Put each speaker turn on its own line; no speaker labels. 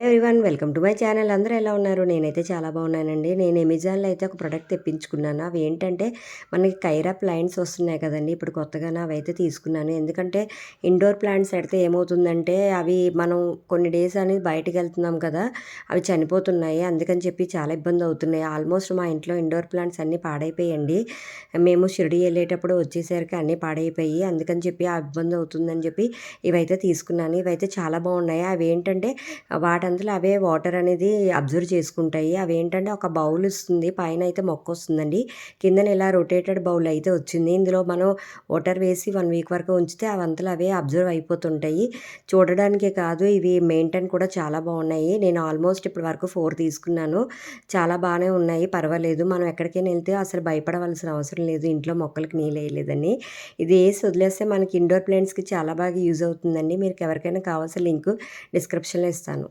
Everyone welcome to my channel అందరూ ఎలా ఉన్నారు? నేనైతే చాలా బాగున్నానండి. నేను అమెజాన్లో అయితే ఒక ప్రోడక్ట్ తెప్పించుకున్నాను. అవి ఏంటంటే మనకి కైరా ప్లాంట్స్ వస్తున్నాయి కదండి. ఇప్పుడు కొత్తగా అవి అయితే తీసుకున్నాను. ఎందుకంటే ఇండోర్ ప్లాంట్స్ పెడితే ఏమవుతుందంటే అవి మనం కొన్ని డేస్ అనేది బయటకు వెళ్తున్నాం కదా అవి చనిపోతున్నాయి. అందుకని చెప్పి చాలా ఇబ్బంది అవుతున్నాయి. ఆల్మోస్ట్ మా ఇంట్లో ఇండోర్ ప్లాంట్స్ అన్నీ పాడైపోయండి మేము షిరిడి వెళ్ళేటప్పుడు వచ్చేసరికి అన్నీ పాడైపోయి అందుకని చెప్పి ఆ ఇబ్బంది అవుతుందని చెప్పి ఇవైతే తీసుకున్నాను. ఇవైతే చాలా బాగున్నాయి. అవి ఏంటంటే వాటి అందులో అవే వాటర్ అనేది అబ్జర్వ్ చేసుకుంటాయి. అవి ఏంటంటే ఒక బౌల్ ఇస్తుంది పైన అయితే మొక్క వస్తుందండి. కిందన ఇలా రొటేటెడ్ బౌల్ అయితే వచ్చింది. ఇందులో మనం వాటర్ వేసి వన్ వీక్ వరకు ఉంచితే అవంతలు అవే అబ్జర్వ్ అయిపోతుంటాయి. చూడడానికే కాదు ఇవి మెయింటైన్ కూడా చాలా బాగున్నాయి. నేను ఆల్మోస్ట్ ఇప్పటి వరకు ఫోర్ తీసుకున్నాను. చాలా బాగానే ఉన్నాయి. పర్వాలేదు. మనం ఎక్కడికైనా వెళ్తే అసలు భయపడవలసిన అవసరం లేదు. ఇంట్లో మొక్కలకి నీళ్ళు వేయలేదని. ఇది వేసి వదిలేస్తే మనకి ఇండోర్ ప్లాంట్స్కి చాలా బాగా యూజ్ అవుతుందండి. మీరు ఎవరికైనా కావాల్సిన లింక్ డిస్క్రిప్షన్లో ఇస్తాను.